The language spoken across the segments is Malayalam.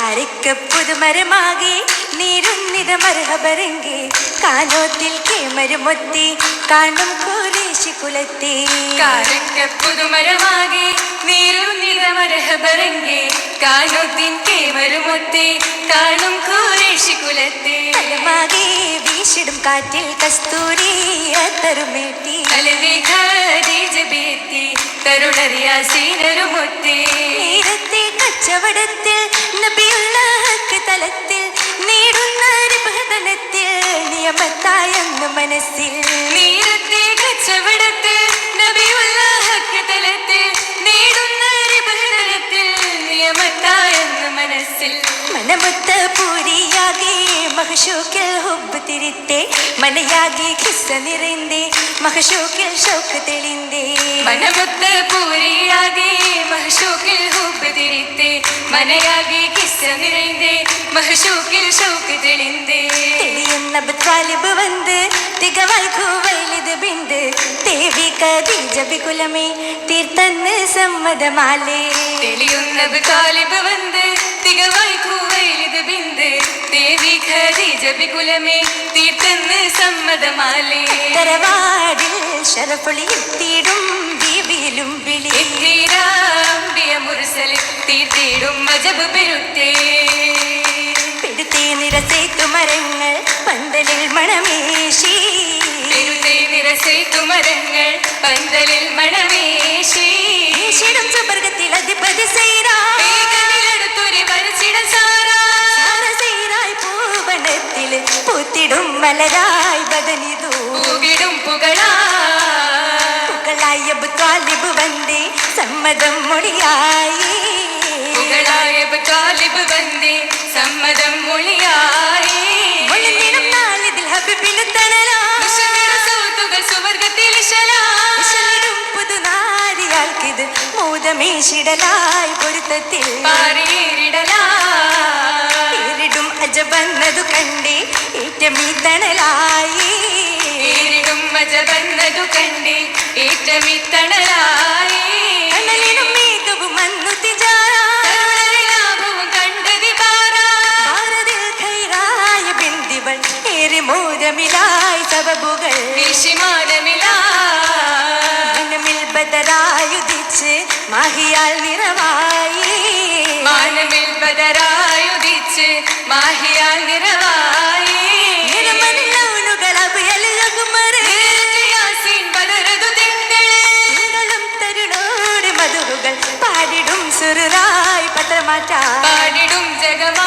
കാരക്ക പുതുമരമാകെ നീരുന്നിത മരഹബരങ്കി കാനോത്തിൽ കേമരുമൊത്തി കാണും കോലേശി കുലത്തി. കാരക്ക പുതുമരമാകെ നീരുന്നിത മരഹബരങ്കി കാനോത്തിൻ കേമരുമൊത്തി കാണും കോലേശി കുലത്തി. തലമാകെ വീശിടും കാറ്റിൽ കസ്തൂരി അത്തരുമേട്ടി തലവി ഖദീജബിയെത്തി തരുണറിയ സീനരുമൊത്തെ നേരത്തെ കച്ചവടത്തിൽ നബിയുള്ള ഹക്ക് തലത്തിൽ നേടുന്ന അനുഭവനത്തിൽ നിയമത്തായെന്ന് മനസ്സിൽ. നീരത്തെ കച്ചവടത്തിൽ നബിയുള്ള ഹക്ക് തലത്തിൽ നേടുന്ന അനുഭവനത്തിൽ നിയമത്തായെന്ന് മനസ്സിൽ. മനമൊത്ത പൂരിയാകെ മഹശോക്കിൽ ഹുബ് തിരിത്തെ മനയാകെ കിസ്സ നിറന്തേ മഹശോക്കിൽ ഷോക്ക് തെളിന്തേ മനമൊത്ത പൂരിയാകെ മനയാകെ കിസ്സ നിറൈന്തേ മഹശൂക്കിൽ ഷൗക്ക് തെളിന്തേ തെളിയുന്ന ബത്വാലിബ് വന്ന് തികവാൽ കൂവലിത് ബിന്ത് ദേവി കദീജ ബികുലമേ തീർത്തന്ന് സമ്മതമാലേ. തെളിയുന്നത് കാലിബ് വന്ന് തികവായി കൂവയിലിത് ബിന്ദ് ദേവി ഖദീജ ബികുലമേ തീർത്തന്ന് സമ്മതമാലേ. തറവാടിൽ ശരപ്പൊളി എത്തിയിടും ബീവിയിലും വിളി എത്തിരാമ്പിയ മുറിസൽ തീർത്തിടും മജബ് പെരുത്തേ. പിടുത്തേ നിരസേത്തു മരങ്ങൾ പന്തലിൽ മണമേശി. പെരുത്തേ നിരസേത്തു മരങ്ങൾ പന്തലിൽ മണമേശി. േശിടും സുവർഗത്തിൽ അധിപതി സൈറാ. വേഗനിലടുത്തൊരു വരച്ചിട സാരസൈറായി പൂവനത്തിൽ പൂത്തിടും മലരായി ബദനിതൂ പൂകിടും പുകളാ. പുകളായ ബുത്വാലിബ് വന്ദേ സമ്മതം മൊഴിയായി. കാലിബ് വന്ദേ സമ്മതം മൊഴിയായി. മുഴുന്നിടും നാളിതിൽ ഹബിബിന് തണലാ. വിശുദ്ധ സൗത്തുകൾ സുവർഗത്തിൽ പുതുനാരിയാൾക്കിത് മൂതമേശിടലായി പൊരുത്തത്തിൽ പാറേറിടലാ പേരിടും അജബന്നതു കണ്ടേ ഏറ്റമീ തണലായി. ഏറിടും മജബന്നതു കണ്ടേ ഏറ്റമിത്തണലായി കടലിനും ഏറി മോരമിലായി സബബുകൾ വിഷിമാനമിലാ മനമിൽ ബദരായുദിച്ച് മാഹിയാൽ നിറവായി. മാനമിൽ ബദരായുദിച്ച് മാഹിയാൽ നിറവായി. പാടിടും പത്രമാറ്റാ പാടിടും ജഗമാ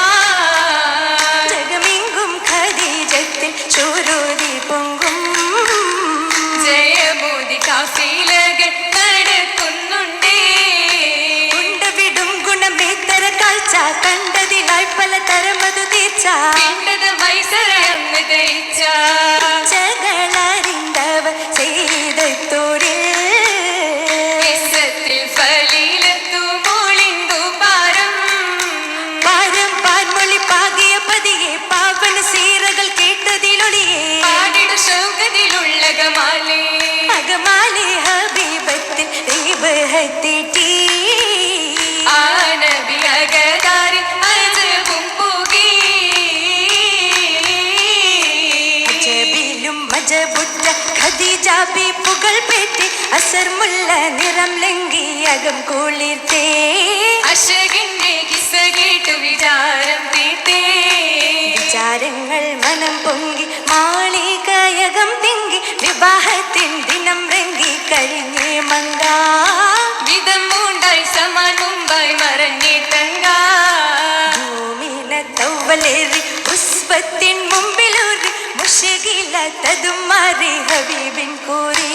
നിറം ലംഘി അകം കുളിർത്തേ അശകിന്റെ കിസ കേട്ടു വിചാരം തീർത്തേ. വിചാരങ്ങൾ മനം പൊങ്കി മാളികയകം തിങ്കി വിവാഹത്തിൻ ദിനം രംഗി കഴിഞ്ഞേ മങ്ക വിധം മൂണ്ടായി സമാൻ മുമ്പായി തങ്ക. ഭൂമിന തൗവലേറി പുഷ്പത്തിൻ മുമ്പിലൂറി മുഷകിലത്തതും മാറി ഹബീബിൻ കൂറി.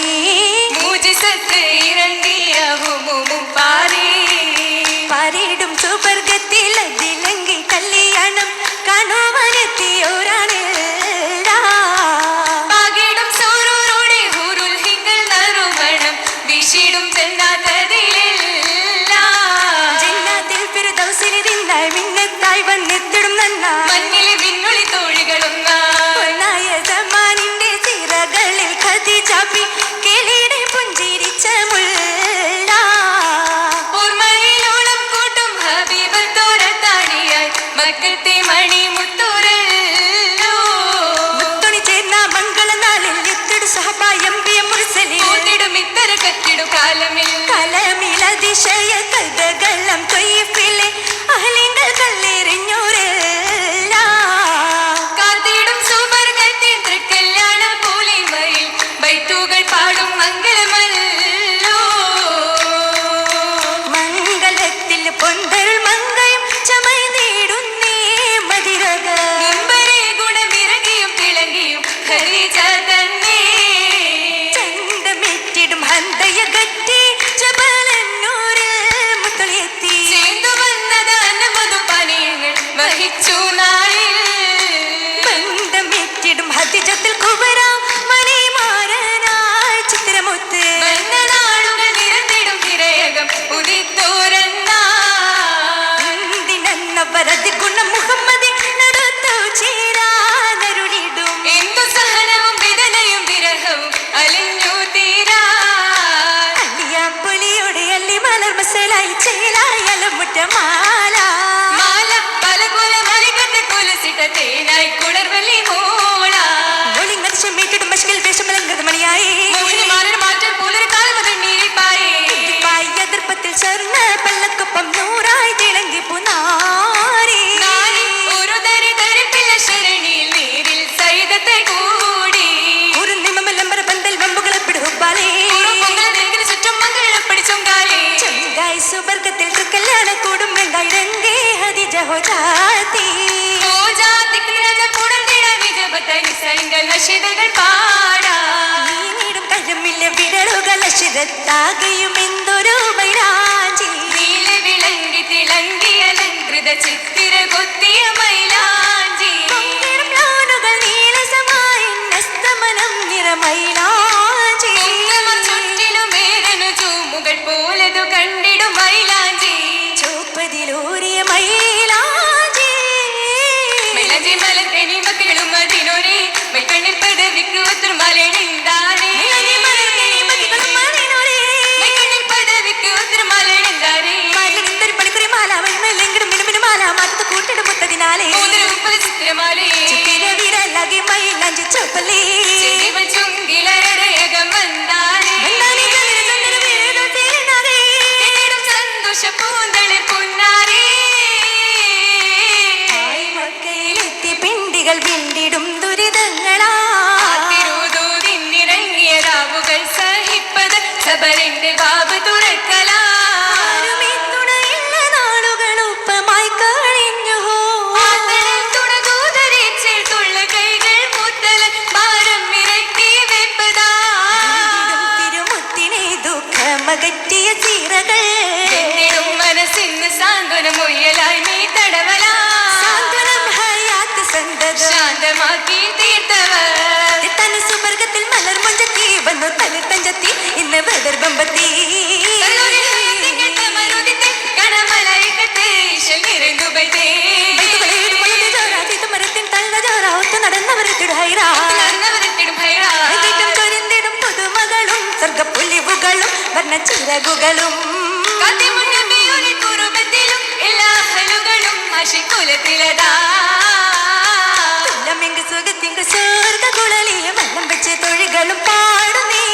വിളക്കൊപ്പം നൂറായി തിളങ്ങി പുനാരി ഒരു തരി തരി പിള്ള ശരണിയിൽ നേരിൽ സൈതത്തെ കൂടി. ഒരു നിമമലംബര പന്തൽ വമ്പുകളെ പിടുപ്പാലേ ചുറ്റും മംഗളം പിടിച്ചൊങ്കാലേ ചെങ്കായ് സുബർഗത്തിൽ തൃക്കല്യാണ കൂടും വെങ്കായ് രംഗേ ഹരിജ ഹോ ജാതി ഓ ജാതി കിരണ പുടന്തിട വിജപത നിസംഗ നശിതകൾ പാടാ. നീ നീടും കരമില്ല വിരലുകൾ അശിരത്താകെയും എന്തൊരു അകറ്റിയ ചീറകൾ എന്നിടും മനസ്സിന്ന് സാന്ത്വനം നീ തടവലാ. സാന്ത്വനം ഹയാത്ത സന്തത. ശാന്തമാക്കി തീർത്തവർ. തനി സുവർഗത്തിൽ മലർ മുഞ്ചത്തി വന്നു തനി തഞ്ചത്തി ഇന്ന് ബദർ ചിറകുകളും സുഖത്തിങ്കു സ്വർഗ കുളലിയ വെള്ളം വെച്ച് തൊഴികളും പാടുന്നേ.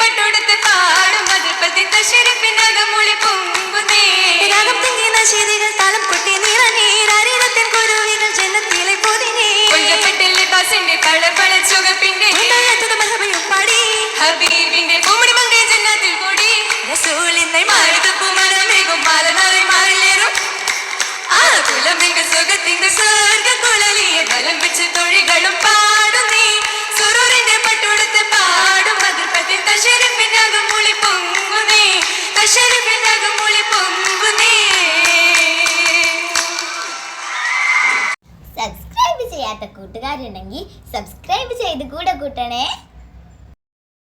പട്ടോടത്ത് പാടും അതിർപ്പത്തിൽ തശരപ്പിനകം മുളി പൊങ്ങുന്നേ തളം കൊട്ടി കാണുന്നുണ്ടെങ്കിൽ സബ്സ്ക്രൈബ് ചെയ്ത് കൂടെ കൂട്ടണേ.